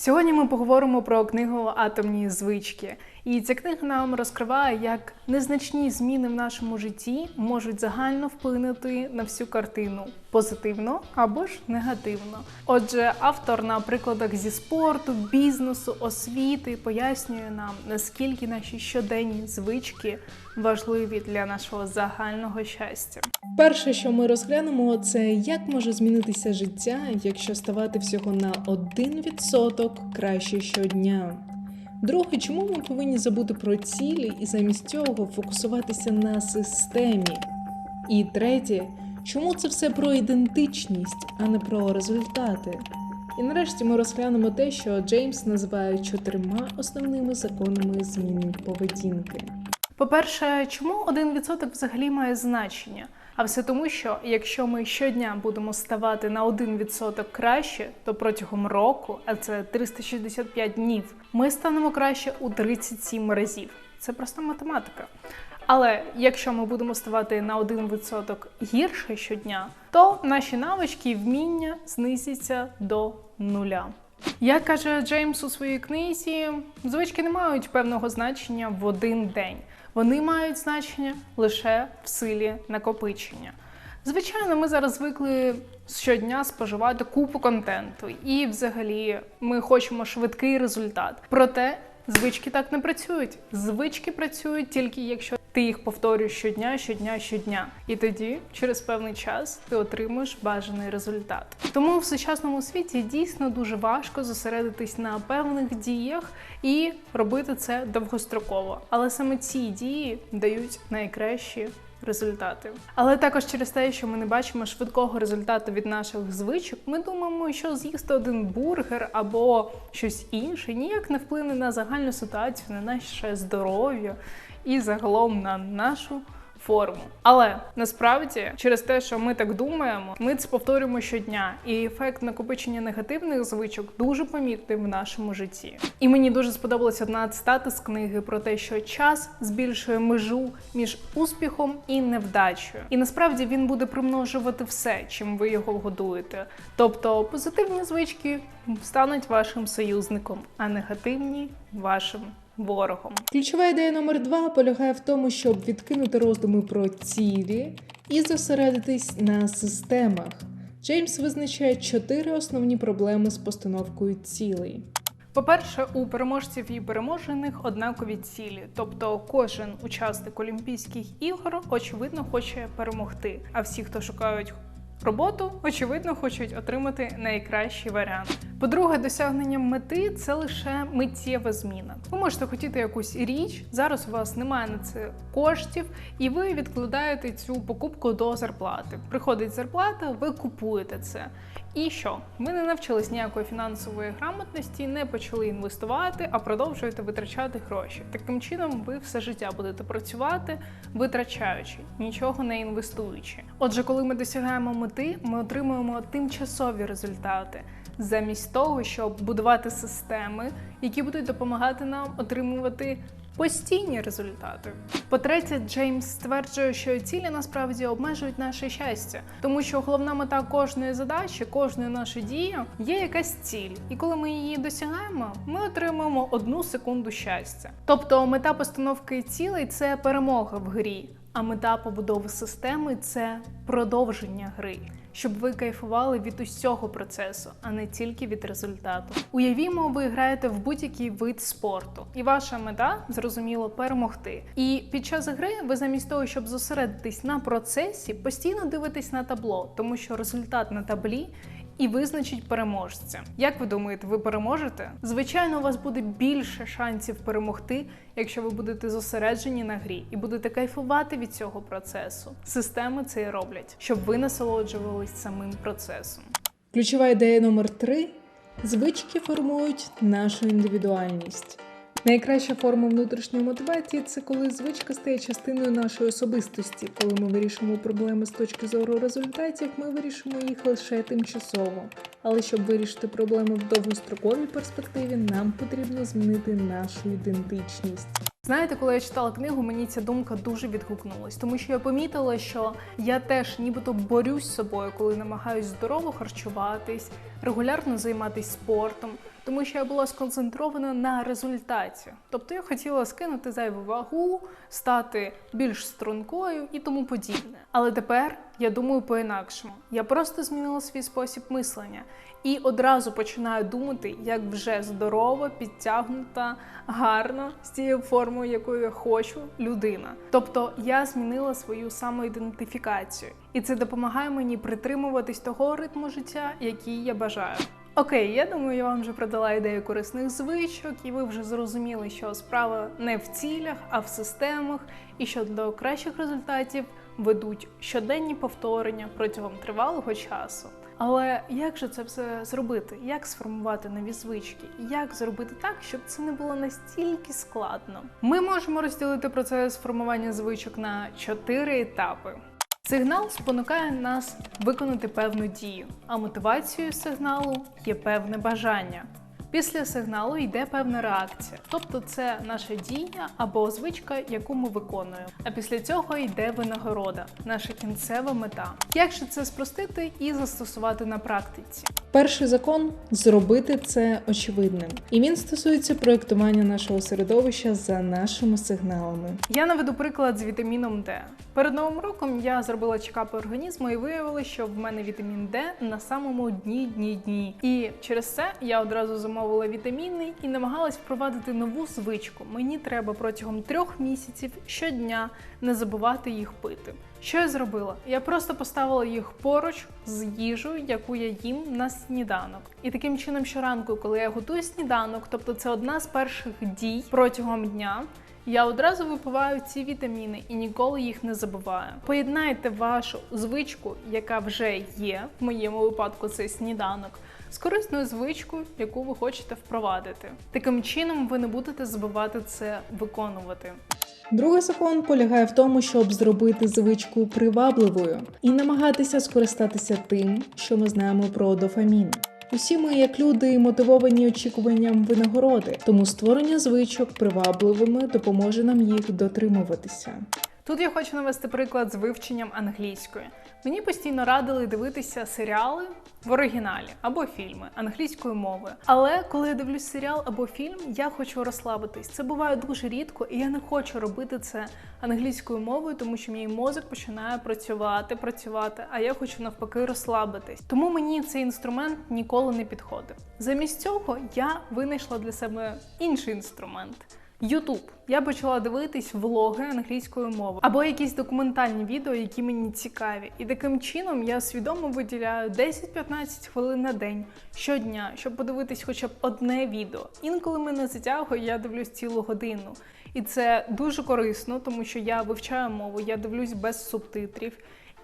Сьогодні ми поговоримо про книгу Атомні звички. І ця книга нам розкриває, як незначні зміни в нашому житті можуть загально вплинути на всю картину позитивно або ж негативно. Отже, автор на прикладах зі спорту, бізнесу, освіти пояснює нам, наскільки наші щоденні звички важливі для нашого загального щастя. Перше, що ми розглянемо, це як може змінитися життя, якщо ставати всього на 1% краще щодня. Друге, чому ми повинні забути про цілі і замість цього фокусуватися на системі? І третє, чому це все про ідентичність, а не про результати? І нарешті ми розглянемо те, що Джеймс називає чотирма основними законами зміни поведінки. По-перше, чому 1% взагалі має значення? А все тому, що якщо ми щодня будемо ставати на 1% краще, то протягом року, а це 365 днів, ми станемо краще у 37 разів. Це просто математика. Але якщо ми будемо ставати на 1% гірше щодня, то наші навички і вміння знизяться до нуля. Як каже Джеймс у своїй книзі, звички не мають певного значення в один день. Вони мають значення лише в силі накопичення. Звичайно, ми зараз звикли щодня споживати купу контенту, і взагалі ми хочемо швидкий результат. Проте звички так не працюють. Звички працюють тільки якщо ти їх повторюєш щодня, щодня, щодня. І тоді, через певний час, ти отримуєш бажаний результат. Тому в сучасному світі дійсно дуже важко зосередитись на певних діях і робити це довгостроково. Але саме ці дії дають найкращі. Результати, але також через те, що ми не бачимо швидкого результату від наших звичок, ми думаємо, що з'їсти один бургер або щось інше ніяк не вплине на загальну ситуацію, на наше здоров'я і загалом на нашу форму. Але насправді, через те, що ми так думаємо, ми це повторюємо щодня, і ефект накопичення негативних звичок дуже помітний в нашому житті. І мені дуже сподобалася одна цитата з книги про те, що час збільшує межу між успіхом і невдачею. І насправді він буде примножувати все, чим ви його годуєте. Тобто позитивні звички стануть вашим союзником, а негативні вашим ворогом. Ключова ідея номер два полягає в тому, щоб відкинути роздуми про цілі і зосередитись на системах. Джеймс визначає чотири основні проблеми з постановкою цілей. По-перше, у переможців і переможених однакові цілі, тобто кожен учасник Олімпійських ігор очевидно хоче перемогти. А всі, хто шукають роботу, очевидно, хочуть отримати найкращий варіант. По-друге, досягнення мети це лише миттєва зміна. Ви можете хотіти якусь річ, зараз у вас немає на це коштів, і ви відкладаєте цю покупку до зарплати. Приходить зарплата, ви купуєте це. І що? Ви не навчились ніякої фінансової грамотності, не почали інвестувати, а продовжуєте витрачати гроші. Таким чином, ви все життя будете працювати, витрачаючи, нічого не інвестуючи. Отже, коли ми досягаємо мети, ми отримуємо тимчасові результати. Замість того, щоб будувати системи, які будуть допомагати нам отримувати постійні результати. По-третє, Джеймс стверджує, що цілі насправді обмежують наше щастя, тому що головна мета кожної задачі, кожної нашої дії є якась ціль, і коли ми її досягаємо, ми отримуємо одну секунду щастя. Тобто, мета постановки цілей це перемога в грі. А мета побудови системи це продовження гри, щоб ви кайфували від усього процесу, а не тільки від результату. Уявімо, ви граєте в будь-який вид спорту, і ваша мета зрозуміло перемогти. І під час гри ви замість того, щоб зосередитись на процесі, постійно дивитесь на табло, тому що результат на таблі і визначить переможця. Як ви думаєте, ви переможете? Звичайно, у вас буде більше шансів перемогти, якщо ви будете зосереджені на грі і будете кайфувати від цього процесу. Системи це і роблять, щоб ви насолоджувались самим процесом. Ключова ідея номер три: звички формують нашу індивідуальність. Найкраща форма внутрішньої мотивації це коли звичка стає частиною нашої особистості. Коли ми вирішуємо проблеми з точки зору результатів, ми вирішуємо їх лише тимчасово. Але щоб вирішити проблеми в довгостроковій перспективі, нам потрібно змінити нашу ідентичність. Знаєте, коли я читала книгу, мені ця думка дуже відгукнулась, тому що я помітила, що я теж нібито борюсь з собою, коли намагаюсь здорово харчуватись, регулярно займатися спортом. Тому що я була сконцентрована на результаті. Тобто я хотіла скинути зайву вагу, стати більш стрункою і тому подібне. Але тепер я думаю по-інакшому. Я просто змінила свій спосіб мислення і одразу починаю думати, як вже здорова, підтягнута, гарна з тією формою, якою я хочу, людина. Тобто я змінила свою самоідентифікацію, і це допомагає мені притримуватись того ритму життя, який я бажаю. Окей, я думаю, я вам вже продала ідею корисних звичок, і ви вже зрозуміли, що справа не в цілях, а в системах, і що до кращих результатів ведуть щоденні повторення протягом тривалого часу. Але як же це все зробити? Як сформувати нові звички? Як зробити так, щоб це не було настільки складно? Ми можемо розділити процес формування звичок на чотири етапи. Сигнал спонукає нас виконати певну дію, а мотивацією сигналу є певне бажання. Після сигналу йде певна реакція, тобто це наша дія або звичка, яку ми виконуємо. А після цього йде винагорода, наша кінцева мета. Як же це спростити і застосувати на практиці? Перший закон зробити це очевидним, і він стосується проєктування нашого середовища за нашими сигналами. Я наведу приклад з вітаміном Д. Перед новим роком я зробила чекап організму і виявила, що в мене вітамін Д на самому дні дні дні. І через це я одразу замовила вітаміни і намагалась впровадити нову звичку. Мені треба протягом трьох місяців щодня не забувати їх пити. Що я зробила? Я просто поставила їх поруч з їжею, яку я їм на сніданок. І таким чином, щоранку, коли я готую сніданок, тобто це одна з перших дій протягом дня. Я одразу випиваю ці вітаміни і ніколи їх не забуваю. Поєднайте вашу звичку, яка вже є, в моєму випадку це сніданок, з корисною звичкою, яку ви хочете впровадити. Таким чином ви не будете забувати це виконувати. Другий закон полягає в тому, щоб зробити звичку привабливою і намагатися скористатися тим, що ми знаємо про дофамін. Усі ми, як люди, мотивовані очікуванням винагороди, тому створення звичок привабливими допоможе нам їх дотримуватися. Тут я хочу навести приклад з вивченням англійської. Мені постійно радили дивитися серіали в оригіналі або фільми англійською мовою. Але коли я дивлюсь серіал або фільм, я хочу розслабитись. Це буває дуже рідко, і я не хочу робити це англійською мовою, тому що мій мозок починає працювати, працювати, а я хочу навпаки розслабитись. Тому мені цей інструмент ніколи не підходив. Замість цього я винайшла для себе інший інструмент. Ютуб. Я почала дивитись влоги англійською мовою або якісь документальні відео, які мені цікаві. І таким чином я свідомо виділяю 10-15 хвилин на день щодня, щоб подивитись хоча б одне відео. Інколи мене затягує, я дивлюсь цілу годину. І це дуже корисно, тому що я вивчаю мову, я дивлюсь без субтитрів.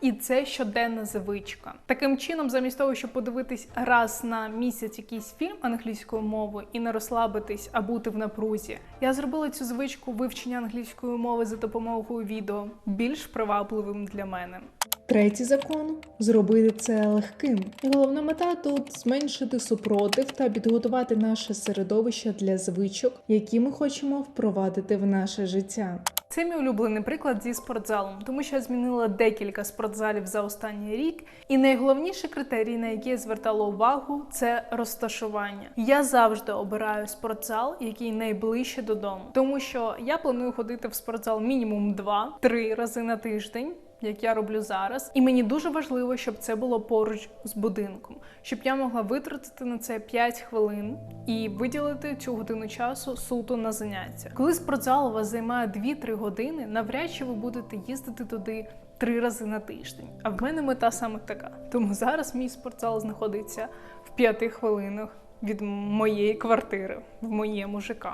І це щоденна звичка. Таким чином, замість того, щоб подивитись раз на місяць якийсь фільм англійською мовою і не розслабитись, а бути в напрузі, я зробила цю звичку вивчення англійської мови за допомогою відео більш привабливим для мене. Третій закон зробити це легким. Головна мета тут зменшити супротив та підготувати наше середовище для звичок, які ми хочемо впровадити в наше життя. Це мій улюблений приклад зі спортзалом, тому що я змінила декілька спортзалів за останній рік. І найголовніший критерій, на який я звертала увагу, це розташування. Я завжди обираю спортзал, який найближче додому, тому що я планую ходити в спортзал мінімум 2-3 рази на тиждень. Як я роблю зараз, і мені дуже важливо, щоб це було поруч з будинком, щоб я могла витратити на це 5 хвилин і виділити цю годину часу суто на заняття. Коли спортзал у вас займає 2-3 години, навряд чи ви будете їздити туди три рази на тиждень. А в мене мета саме така. Тому зараз мій спортзал знаходиться в 5 хвилинах від моєї квартири в моєму ЖК.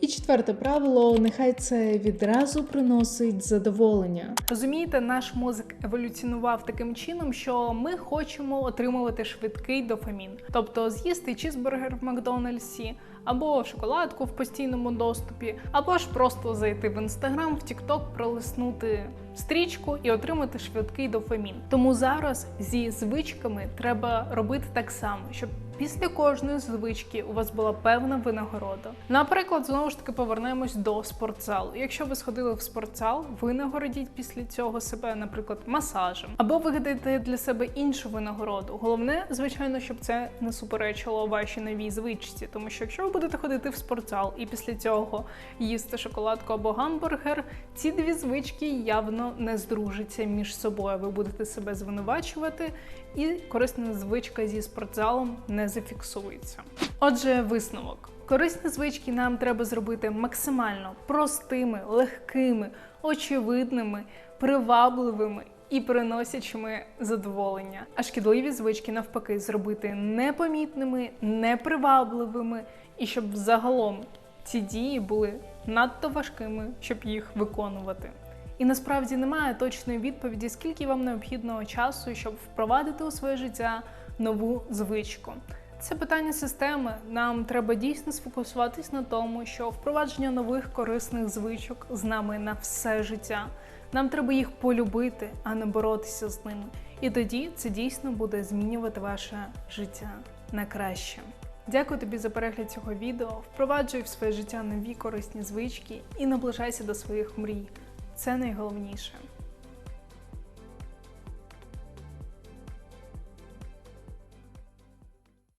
І четверте правило: нехай це відразу приносить задоволення. Розумієте, наш мозок еволюціонував таким чином, що ми хочемо отримувати швидкий дофамін, тобто з'їсти чізбургер в Макдональдсі, або шоколадку в постійному доступі, або ж просто зайти в інстаграм, в Тікток, пролиснути стрічку і отримати швидкий дофамін. Тому зараз зі звичками треба робити так само, щоб Після кожної звички у вас була певна винагорода. Наприклад, знову ж таки повернемось до спортзалу. Якщо ви сходили в спортзал, винагородіть після цього себе, наприклад, масажем, або вигадаєте для себе іншу винагороду. Головне, звичайно, щоб це не суперечило вашій новій звичці, тому що якщо ви будете ходити в спортзал і після цього їсти шоколадку або гамбургер, ці дві звички явно не здружаться між собою. Ви будете себе звинувачувати, і корисна звичка зі спортзалом зафіксується. Отже, висновок. Корисні звички нам треба зробити максимально простими, легкими, очевидними, привабливими і приносячими задоволення. А шкідливі звички навпаки зробити непомітними, непривабливими і щоб загалом ці дії були надто важкими, щоб їх виконувати. І насправді немає точної відповіді, скільки вам необхідного часу, щоб впровадити у своє життя нову звичку. Це питання системи. Нам треба дійсно сфокусуватись на тому, що впровадження нових корисних звичок з нами на все життя. Нам треба їх полюбити, а не боротися з ними. І тоді це дійсно буде змінювати ваше життя на краще. Дякую тобі за перегляд цього відео. Впроваджуй в своє життя нові корисні звички і наближайся до своїх мрій. Це найголовніше.